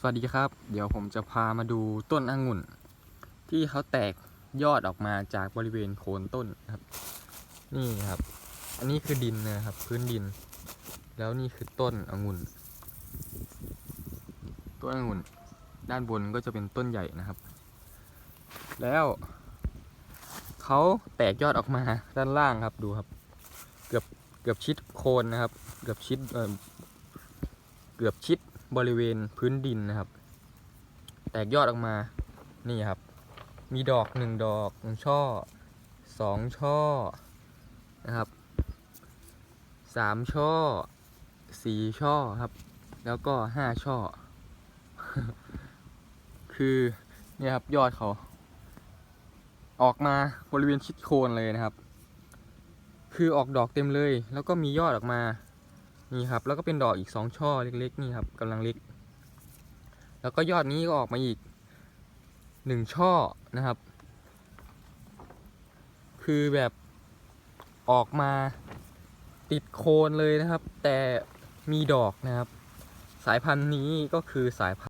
สวัสดีครับ เดี๋ยวผมจะพามาดูต้นองุ่น ที่เขาแตกยอดออกมาจากบริเวณโคนต้นครับ นี่ครับ อันนี้คือดินนะครับ พื้นดิน แล้วนี่คือต้นองุ่น ต้นองุ่น ด้านบนก็จะเป็นต้นใหญ่นะครับ แล้วเขาแตกยอดออกมาด้านล่างครับดูครับ เกือบเกือบชิดโคนนะครับ เกือบชิดเเกือบชิด บริเวณพื้นดินนะครับ แตกยอดออกมานี่ครับ มีดอกหนึ่งดอกหนึ่งช่อสองช่อนะครับสามช่อสี่ช่อครับ แล้วก็ห้าช่อ คือเนี่ยครับยอดเขา ออกมาบริเวณชิดโคนเลยนะครับ คือออกดอกเต็มเลย แล้วก็มียอดออกมา นี่ครับ แล้วก็เป็นดอกอีกสองช่อเล็กๆนี่ครับกำลังเล็ก แล้วก็ยอดนี้ก็ออกมาอีกหนึ่งช่อนะครับ คือแบบออกมาติดโคนเลยนะครับ แต่มีดอกนะครับ สายพันธุ์นี้ก็คือสายพันธุ์